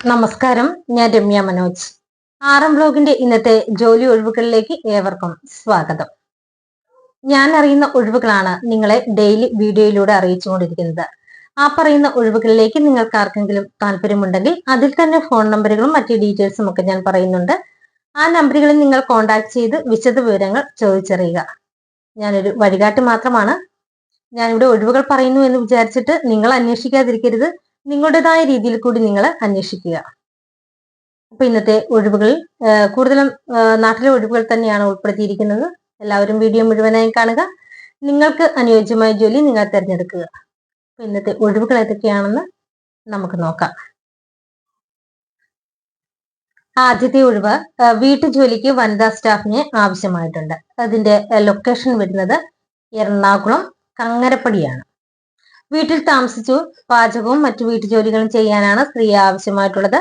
നമസ്കാരം ഞാൻ രമ്യ മനോജ്. ആറം ബ്ലോഗിന്റെ ഇന്നത്തെ ജോലി ഒഴിവുകളിലേക്ക് ഏവർക്കും സ്വാഗതം. ഞാൻ അറിയുന്ന ഒഴിവുകളാണ് നിങ്ങളെ ഡെയിലി വീഡിയോയിലൂടെ അറിയിച്ചുകൊണ്ടിരിക്കുന്നത്. ആ പറയുന്ന ഒഴിവുകളിലേക്ക് നിങ്ങൾക്ക് ആർക്കെങ്കിലും താല്പര്യമുണ്ടെങ്കിൽ അതിൽ തന്നെ ഫോൺ നമ്പറുകളും മറ്റ് ഡീറ്റെയിൽസും ഒക്കെ ഞാൻ പറയുന്നുണ്ട്. ആ നമ്പറുകളിൽ നിങ്ങൾ കോൺടാക്ട് ചെയ്ത് വിശദ വിവരങ്ങൾ ചോദിച്ചറിയുക. ഞാനൊരു വഴികാട്ടി മാത്രമാണ്. ഞാനിവിടെ ഒഴിവുകൾ പറയുന്നു എന്ന് വിചാരിച്ചിട്ട് നിങ്ങൾ അന്വേഷിക്കാതിരിക്കരുത്. നിങ്ങളുടേതായ രീതിയിൽ കൂടി നിങ്ങൾ അന്വേഷിക്കുക. അപ്പൊ ഇന്നത്തെ ഒഴിവുകൾ കൂടുതലും നാട്ടിലെ ഒഴിവുകൾ തന്നെയാണ് ഉൾപ്പെടുത്തിയിരിക്കുന്നത്. എല്ലാവരും വീഡിയോ മുഴുവനായി കാണുക. നിങ്ങൾക്ക് അനുയോജ്യമായ ജോലി നിങ്ങൾ തിരഞ്ഞെടുക്കുക. അപ്പൊ ഇന്നത്തെ ഒഴിവുകൾ ഏതൊക്കെയാണെന്ന് നമുക്ക് നോക്കാം. ആദ്യത്തെ ഒഴിവ് വീട്ടുജോലിക്ക് വനിതാ സ്റ്റാഫിനെ ആവശ്യമായിട്ടുണ്ട്. അതിന്റെ ലൊക്കേഷൻ വരുന്നത് എറണാകുളം കങ്ങരപ്പടിയാണ്. വീട്ടിൽ താമസിച്ചു പാചകവും മറ്റു വീട്ടുജോലികളും ചെയ്യാനാണ് സ്ത്രീ ആവശ്യമായിട്ടുള്ളത്.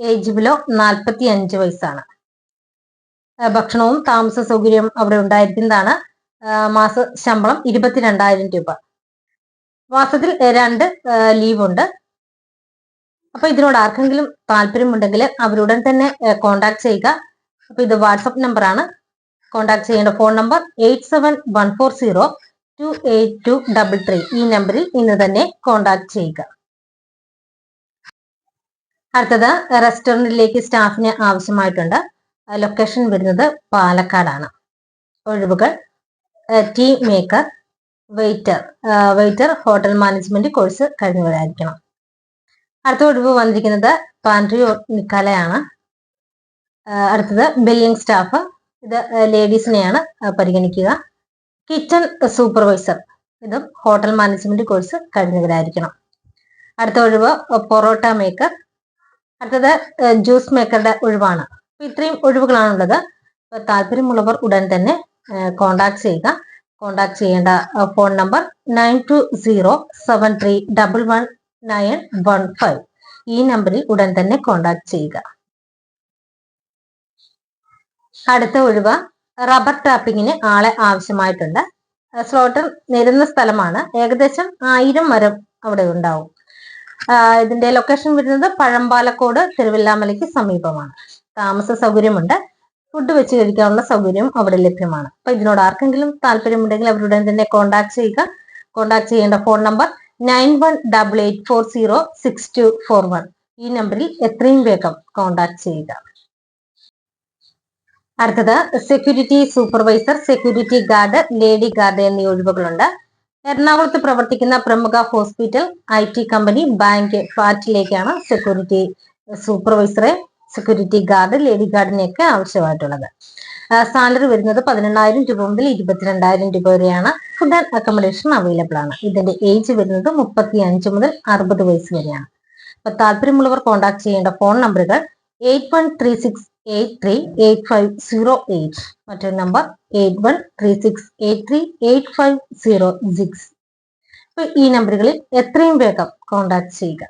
ഏജ് ബിലോ നാൽപ്പത്തി അഞ്ച് വയസ്സാണ് ഭക്ഷണവും താമസ സൗകര്യവും അവിടെ ഉണ്ടായിരിക്കുന്നതാണ്. മാസ ശമ്പളം ഇരുപത്തിരണ്ടായിരം രൂപ. മാസത്തിൽ രണ്ട് ലീവ് ഉണ്ട്. അപ്പൊ ഇതിനോട് ആർക്കെങ്കിലും താല്പര്യമുണ്ടെങ്കിൽ അവരുടൻ തന്നെ കോണ്ടാക്ട് ചെയ്യുക. അപ്പൊ ഇത് വാട്സപ്പ് നമ്പറാണ് കോണ്ടാക്ട് ചെയ്യേണ്ട phone number eight seven one four zero two eight two double three ഈ നമ്പറിൽ ഇന്ന് തന്നെ കോണ്ടാക്ട് ചെയ്യുക. അടുത്തത് റെസ്റ്റോറന്റിലേക്ക് സ്റ്റാഫിന് ആവശ്യമായിട്ടുണ്ട്. ലൊക്കേഷൻ വരുന്നത് പാലക്കാടാണ്. ഒഴിവുകൾ tea maker waiter waiter hotel management course കഴിഞ്ഞവരായിരിക്കണം. അടുത്ത ഒഴിവ് വന്നിരിക്കുന്നത് പാൻട്രി നിക്കാലയാണ്. അടുത്തത് ബില്ലിംഗ് സ്റ്റാഫ് ഇത് ലേഡീസിനെയാണ് പരിഗണിക്കുക. കിച്ചൺ സൂപ്പർവൈസർ ഇതും ഹോട്ടൽ മാനേജ്മെന്റ് കോഴ്സ് കഴിഞ്ഞവരായിരിക്കണം. അടുത്ത ഒഴിവ് പൊറോട്ട മേക്കർ അടുത്തത് ജ്യൂസ് മേക്കറുടെ ഒഴിവാണ്. ഇത്രയും ഒഴിവുകളാണുള്ളത്. താല്പര്യമുള്ളവർ ഉടൻ തന്നെ കോണ്ടാക്ട് ചെയ്യുക. കോണ്ടാക്ട് ചെയ്യേണ്ട phone number nine two zero seven three double one nine one five ഈ നമ്പറിൽ ഉടൻ തന്നെ കോണ്ടാക്ട് ചെയ്യുക. അടുത്ത ഒഴിവ് റബ്ബർ ടാപ്പിങ്ങിന് ആളെ ആവശ്യമായിട്ടുണ്ട്. സ്ലോട്ടർ നിരുന്ന സ്ഥലമാണ്. ഏകദേശം ആയിരം മരം അവിടെ ഉണ്ടാവും. ഇതിന്റെ ലൊക്കേഷൻ വരുന്നത് പഴമ്പാലക്കോട് തിരുവല്ലാമലയ്ക്ക് സമീപമാണ്. താമസ സൗകര്യമുണ്ട്. ഫുഡ് വെച്ച് കഴിക്കാനുള്ള സൗകര്യം അവിടെ ലഭ്യമാണ്. അപ്പൊ ഇതിനോട് ആർക്കെങ്കിലും താല്പര്യമുണ്ടെങ്കിൽ അവരുടെ തന്നെ കോൺടാക്ട് ചെയ്യുക. കോൺടാക്ട് ചെയ്യേണ്ട phone number nine one double eight four zero six two four one ഈ നമ്പറിൽ എത്രയും വേഗം കോൺടാക്ട് ചെയ്യുക. അടുത്തത് security supervisor security guard lady guard എന്നീ ഒഴിവുകളുണ്ട്. എറണാകുളത്ത് പ്രവർത്തിക്കുന്ന പ്രമുഖ hospital I T company bank ഫ്ലാറ്റിലേക്കാണ് security സൂപ്പർവൈസറെ സെക്യൂരിറ്റി ഗാർഡ് ലേഡി ഗാർഡിനെയൊക്കെ ആവശ്യമായിട്ടുള്ളത്. സാലറി വരുന്നത് പതിനെണ്ണായിരം രൂപ മുതൽ ഇരുപത്തിരണ്ടായിരം രൂപ വരെയാണ്. ഫുഡ് ആൻഡ് അക്കോമഡേഷൻ അവൈലബിൾ ആണ്. ഇതിന്റെ ഏജ് വരുന്നത് മുപ്പത്തി അഞ്ച് മുതൽ അറുപത് വയസ്സ് വരെയാണ്. അപ്പൊ താല്പര്യമുള്ളവർ കോൺടാക്ട് ചെയ്യേണ്ട ഫോൺ നമ്പറുകൾ eight one three six eight three eight five zero eight മറ്റൊരു number eight one three six eight three eight five zero six അപ്പൊ ഈ നമ്പറുകളിൽ എത്രയും വേഗം കോണ്ടാക്ട് ചെയ്യുക.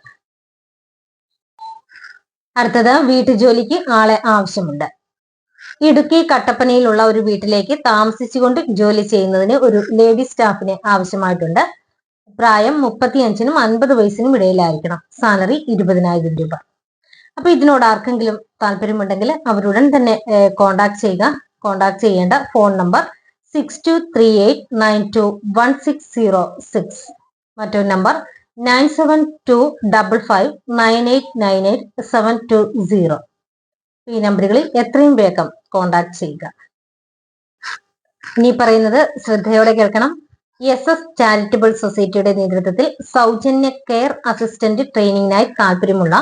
അടുത്തത് വീട്ടുജോലിക്ക് ആളെ ആവശ്യമുണ്ട്. ഇടുക്കി കട്ടപ്പനയിലുള്ള ഒരു വീട്ടിലേക്ക് താമസിച്ചുകൊണ്ട് ജോലി ചെയ്യുന്നതിന് ഒരു ലേഡി സ്റ്റാഫിനെ ആവശ്യമായിട്ടുണ്ട്. പ്രായം മുപ്പത്തിയഞ്ചിനും അൻപത് വയസ്സിനും ഇടയിലായിരിക്കണം. സാലറി ഇരുപതിനായിരം രൂപ. അപ്പൊ ഇതിനോട് ആർക്കെങ്കിലും താല്പര്യമുണ്ടെങ്കിൽ അവരുടൻ തന്നെ കോണ്ടാക്ട് ചെയ്യുക. കോണ്ടാക്ട് ചെയ്യേണ്ട phone number six two three eight nine two one six zero six മറ്റൊരു number nine seven two double five nine eight nine eight seven two zero ഈ നമ്പറുകളിൽ എത്രയും വേഗം കോണ്ടാക്ട് ചെയ്യുക. ഇനി പറയുന്നത് ശ്രദ്ധയോടെ കേൾക്കണം. എസ് എസ് ചാരിറ്റബിൾ സൊസൈറ്റിയുടെ നേതൃത്വത്തിൽ സൗജന്യ കെയർ അസിസ്റ്റന്റ് ട്രെയിനിങ്ങിനായി താല്പര്യമുള്ള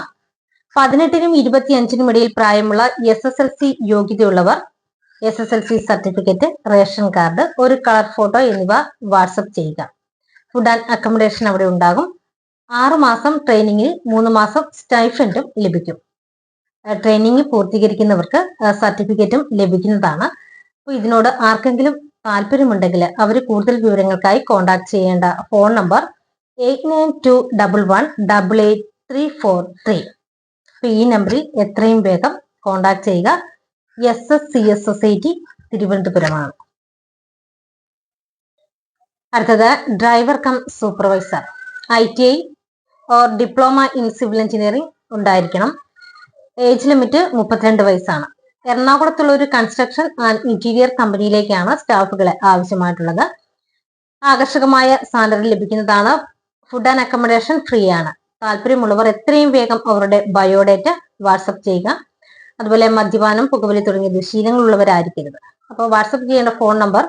പതിനെട്ടിനും ഇരുപത്തിയഞ്ചിനും ഇടയിൽ പ്രായമുള്ള S S L C യോഗ്യതയുള്ളവർ S S L C certificate ration card ഒരു കളർ ഫോട്ടോ എന്നിവ വാട്സപ്പ് ചെയ്യുക. ഫുഡ് ആൻഡ് അക്കോമഡേഷൻ അവിടെ ഉണ്ടാകും. ആറു മാസം ട്രെയിനിങ്ങിൽ മൂന്ന് മാസം സ്റ്റൈഫൻഡും ലഭിക്കും. ട്രെയിനിങ് പൂർത്തീകരിക്കുന്നവർക്ക് സർട്ടിഫിക്കറ്റും ലഭിക്കുന്നതാണ്. അപ്പോൾ ഇതിനോട് ആർക്കെങ്കിലും താല്പര്യമുണ്ടെങ്കിൽ അവർ കൂടുതൽ വിവരങ്ങൾക്കായി കോൺടാക്ട് ചെയ്യേണ്ട phone number eight nine two double one double eight three four three അപ്പൊ ഈ നമ്പറിൽ എത്രയും വേഗം കോണ്ടാക്ട് ചെയ്യുക. S S C S society തിരുവനന്തപുരമാണ്. അടുത്തത് driver cum supervisor I T I or diploma in civil engineering ഉണ്ടായിരിക്കണം. ഏജ് ലിമിറ്റ് മുപ്പത്തിരണ്ട് വയസ്സാണ്. എറണാകുളത്തുള്ള ഒരു കൺസ്ട്രക്ഷൻ ആൻഡ് ഇന്റീരിയർ കമ്പനിയിലേക്കാണ് സ്റ്റാഫുകളെ ആവശ്യമായിട്ടുള്ളത്. ആകർഷകമായ സാലറി ലഭിക്കുന്നതാണ്. ഫുഡ് ആൻഡ് അക്കോമഡേഷൻ ഫ്രീ ആണ്. താല്പര്യമുള്ളവർ എത്രയും വേഗം അവരുടെ ബയോഡേറ്റ വാട്സപ്പ് ചെയ്യുക. അതുപോലെ മദ്യപാനം പുകവലി തുടങ്ങിയ ദുശീലങ്ങൾ ദുശീലങ്ങളുള്ളവരായിരിക്കരുത്. അപ്പോൾ വാട്സപ്പ് ചെയ്യേണ്ട phone number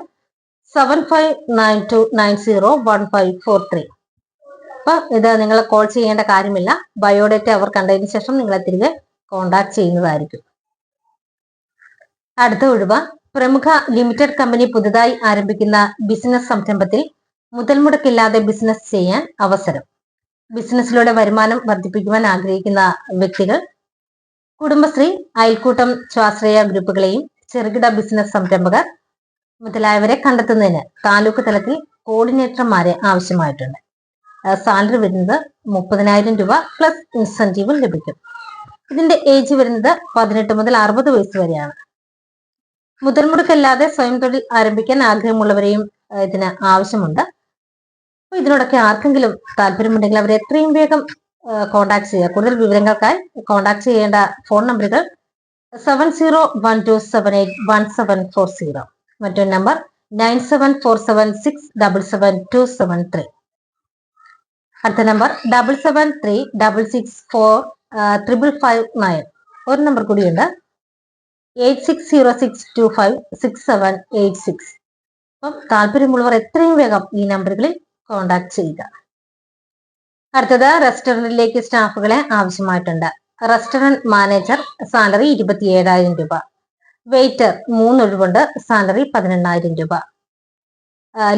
seven five nine two nine zero one five four three അപ്പൊ ഇത് നിങ്ങൾ കോൾ ചെയ്യേണ്ട കാര്യമില്ല. ബയോഡേറ്റ അവർ കണ്ടതിന് ശേഷം നിങ്ങളെ തിരികെ കോണ്ടാക്ട് ചെയ്യുന്നതായിരിക്കും. അടുത്ത ഒഴിവ്. പ്രമുഖ ലിമിറ്റഡ് കമ്പനി പുതുതായി ആരംഭിക്കുന്ന ബിസിനസ് സംരംഭത്തിൽ മുതൽമുടക്കില്ലാതെ ബിസിനസ് ചെയ്യാൻ അവസരം. ബിസിനസ്സിലൂടെ വരുമാനം വർദ്ധിപ്പിക്കുവാൻ ആഗ്രഹിക്കുന്ന വ്യക്തികൾ കുടുംബശ്രീ അയൽക്കൂട്ടം സ്വാശ്രയ ഗ്രൂപ്പുകളെയും ചെറുകിട ബിസിനസ് സംരംഭകർ മുതലായവരെ കണ്ടെത്തുന്നതിന് താലൂക്ക് തലത്തിൽ കോർഡിനേറ്റർമാരെ ആവശ്യമായിട്ടുണ്ട്. സാലറി വരുന്നത് മുപ്പതിനായിരം രൂപ പ്ലസ് ഇൻസെന്റീവും ലഭിക്കും. ഇതിന്റെ ഏജ് വരുന്നത് പതിനെട്ട് മുതൽ അറുപത് വയസ്സ് വരെയാണ്. മുതൽമുടക്കല്ലാതെ സ്വയം തൊഴിൽ ആരംഭിക്കാൻ ആഗ്രഹമുള്ളവരെയും ഇതിന് ആവശ്യമുണ്ട്. ഇതിനോടൊക്കെ ആർക്കെങ്കിലും താല്പര്യമുണ്ടെങ്കിൽ അവരെ എത്രയും വേഗം കോൺടാക്ട് ചെയ്യുക. കൂടുതൽ വിവരങ്ങൾക്കായി കോൺടാക്ട് ചെയ്യേണ്ട ഫോൺ നമ്പറുകൾ seven zero one two seven eight one seven four zero മറ്റൊരു number nine seven four seven six double seven two seven three അടുത്ത number double seven three double six four triple five nine ഒരു number കൂടിയുണ്ട്. Eight six zero six two five six seven eight six അപ്പം താല്പര്യമുള്ളവർ എത്രയും വേഗം ഈ നമ്പറുകളിൽ contact ചെയ്യുക. അടുത്തത് റെസ്റ്റോറന്റിലേക്ക് സ്റ്റാഫുകളെ ആവശ്യമായിട്ടുണ്ട്. റെസ്റ്റോറന്റ് മാനേജർ സാലറി ഇരുപത്തി ഏഴായിരം രൂപ. വെയിറ്റർ മൂന്നൊഴിവുണ്ട് സാലറി പതിനെണ്ണായിരം രൂപ.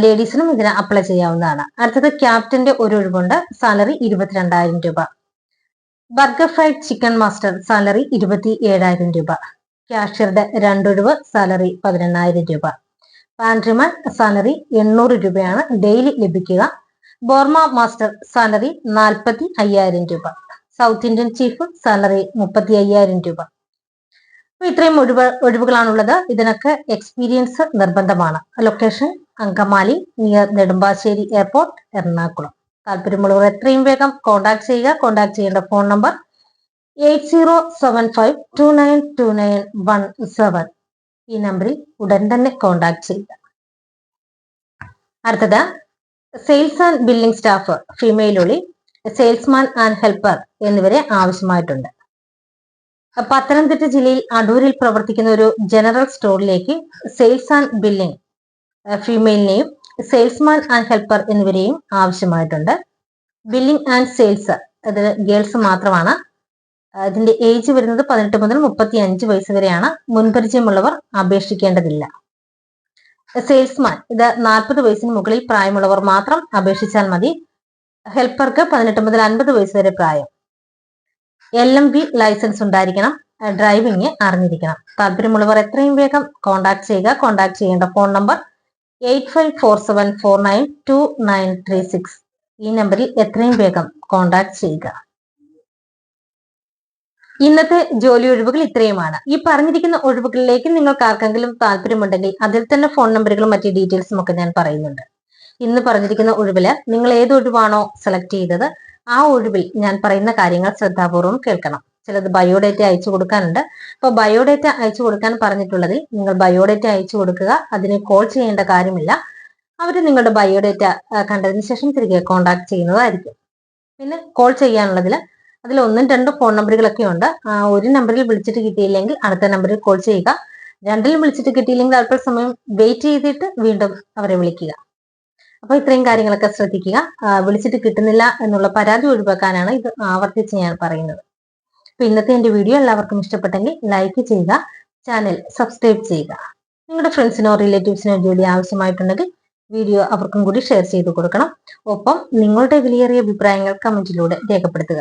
ലേഡീസിനും ഇതിന് അപ്ലൈ ചെയ്യാവുന്നതാണ്. അടുത്തത് ക്യാപ്റ്റന്റെ ഒരു ഒഴിവുണ്ട് സാലറി ഇരുപത്തിരണ്ടായിരം രൂപ. Burger fried chicken master salary ഇരുപത്തി ഏഴായിരം രൂപ ക്യാഷ്യറുടെ രണ്ടൊഴിവ് സാലറി പതിനെണ്ണായിരം രൂപ. പാൻട്രിമാൻ സാലറി എണ്ണൂറ് രൂപയാണ് ഡെയിലി ലഭിക്കുക. ബോർമ മാസ്റ്റർ സാലറി നാൽപ്പത്തി അയ്യായിരം രൂപ. സൗത്ത് ഇന്ത്യൻ ചീഫ് സാലറി മുപ്പത്തി അയ്യായിരം രൂപ. അപ്പൊ ഇത്രയും ഒഴിവ് ഒഴിവുകളാണുള്ളത്. ഇതിനൊക്കെ എക്സ്പീരിയൻസ് നിർബന്ധമാണ്. Location Angamaly near Nedumbassery airport Ernakulam. താല്പര്യമുള്ളവർ എത്രയും വേഗം കോൺടാക്ട് ചെയ്യുക. കോൺടാക്ട് ചെയ്യേണ്ട phone number eight zero seven five two nine two nine one seven ഈ നമ്പറിൽ ഉടൻ തന്നെ കോൺടാക്ട് ചെയ്യുക. അടുത്തത് sales and billing staff female ഒളി സെയിൽസ്മാൻ ആൻഡ് ഹെൽപ്പർ എന്നിവരെ ആവശ്യമായിട്ടുണ്ട്. പത്തനംതിട്ട ജില്ലയിൽ അടൂരിൽ പ്രവർത്തിക്കുന്ന ഒരു ജനറൽ സ്റ്റോറിലേക്ക് സെയിൽസ് ആൻഡ് ബില്ലിംഗ് ഫീമെയിലിനെയും സെയിൽസ്മാൻ ആൻഡ് ഹെൽപ്പർ എന്നിവരെയും ആവശ്യമായിട്ടുണ്ട്. ബില്ലിംഗ് ആൻഡ് സെയിൽസ് അത് ഗേൾസ് മാത്രമാണ് ഇതിന്റെ ഏജ് വരുന്നത് പതിനെട്ട് മുതൽ മുപ്പത്തി അഞ്ച് വയസ്സ് വരെയാണ്. മുൻപരിചയമുള്ളവർ അപേക്ഷിക്കേണ്ടതില്ല. സെയിൽസ്മാൻ ഇത് നാൽപ്പത് വയസ്സിന് മുകളിൽ പ്രായമുള്ളവർ മാത്രം അപേക്ഷിച്ചാൽ മതി. ഹെൽപ്പർക്ക് പതിനെട്ട് മുതൽ അൻപത് വയസ്സ് വരെ പ്രായം. എൽ എം ബി ലൈസൻസ് ഉണ്ടായിരിക്കണം. ഡ്രൈവിംഗ് അറിഞ്ഞിരിക്കണം. താല്പര്യമുള്ളവർ എത്രയും വേഗം കോൺടാക്ട് ചെയ്യുക. കോൺടാക്ട് ചെയ്യേണ്ട phone number eight five four seven four nine two nine three six ഈ നമ്പറിൽ എത്രയും വേഗം കോൺടാക്ട് ചെയ്യുക. ഇന്നത്തെ ജോലി ഒഴിവുകൾ ഇത്രയുമാണ്. ഈ പറഞ്ഞിരിക്കുന്ന ഒഴിവുകളിലേക്ക് നിങ്ങൾക്ക് ആർക്കെങ്കിലും താല്പര്യമുണ്ടെങ്കിൽ അതിൽ തന്നെ ഫോൺ നമ്പറുകളും മറ്റു ഡീറ്റെയിൽസും ഒക്കെ ഞാൻ പറയുന്നുണ്ട്. ഇന്ന് പറഞ്ഞിരിക്കുന്ന ഒഴിവിൽ നിങ്ങൾ ഏത് ഒഴിവാണോ സെലക്ട് ചെയ്തത് ആ ഒഴിവിൽ ഞാൻ പറയുന്ന കാര്യങ്ങൾ ശ്രദ്ധാപൂർവം കേൾക്കണം. ചിലത് ബയോഡേറ്റ അയച്ചു കൊടുക്കാനുണ്ട്. അപ്പോൾ ബയോഡേറ്റ അയച്ചു കൊടുക്കാൻ പറഞ്ഞിട്ടുള്ളതിൽ നിങ്ങൾ ബയോഡേറ്റ അയച്ചു കൊടുക്കുക അതിനെ കോൾ ചെയ്യേണ്ട കാര്യമില്ല. അവർ നിങ്ങളുടെ ബയോഡേറ്റ കണ്ടതിന് ശേഷം തിരികെ കോൺടാക്ട് ചെയ്യുന്നതായിരിക്കും. പിന്നെ കോൾ ചെയ്യാനുള്ളതിൽ അതിൽ ഒന്നും രണ്ടും ഫോൺ നമ്പറുകളൊക്കെ ഉണ്ട്. ഒരു നമ്പറിൽ വിളിച്ചിട്ട് കിട്ടിയില്ലെങ്കിൽ അടുത്ത നമ്പറിൽ കോൾ ചെയ്യുക. രണ്ടിലും വിളിച്ചിട്ട് കിട്ടിയില്ലെങ്കിൽ അല്പസമയം വെയിറ്റ് ചെയ്തിട്ട് വീണ്ടും അവരെ വിളിക്കുക. അപ്പൊ ഇത്രയും കാര്യങ്ങളൊക്കെ ശ്രദ്ധിക്കുക. വിളിച്ചിട്ട് കിട്ടുന്നില്ല എന്നുള്ള പരാതി ഒഴിവാക്കാനാണ് ഇത് ആവർത്തിച്ച് ഞാൻ പറയുന്നത്. അപ്പൊ ഇന്നത്തെ എന്റെ വീഡിയോ എല്ലാവർക്കും ഇഷ്ടപ്പെട്ടെങ്കിൽ ലൈക്ക് ചെയ്യുക ചാനൽ സബ്സ്ക്രൈബ് ചെയ്യുക. നിങ്ങളുടെ ഫ്രണ്ട്സിനോ റിലേറ്റീവ്സിനോ ജോലി ആവശ്യമായിട്ടുണ്ടെങ്കിൽ വീഡിയോ അവർക്കും കൂടി ഷെയർ ചെയ്ത് കൊടുക്കണം. ഒപ്പം നിങ്ങളുടെ വിലയേറിയ അഭിപ്രായങ്ങൾ കമന്റിലൂടെ രേഖപ്പെടുത്തുക.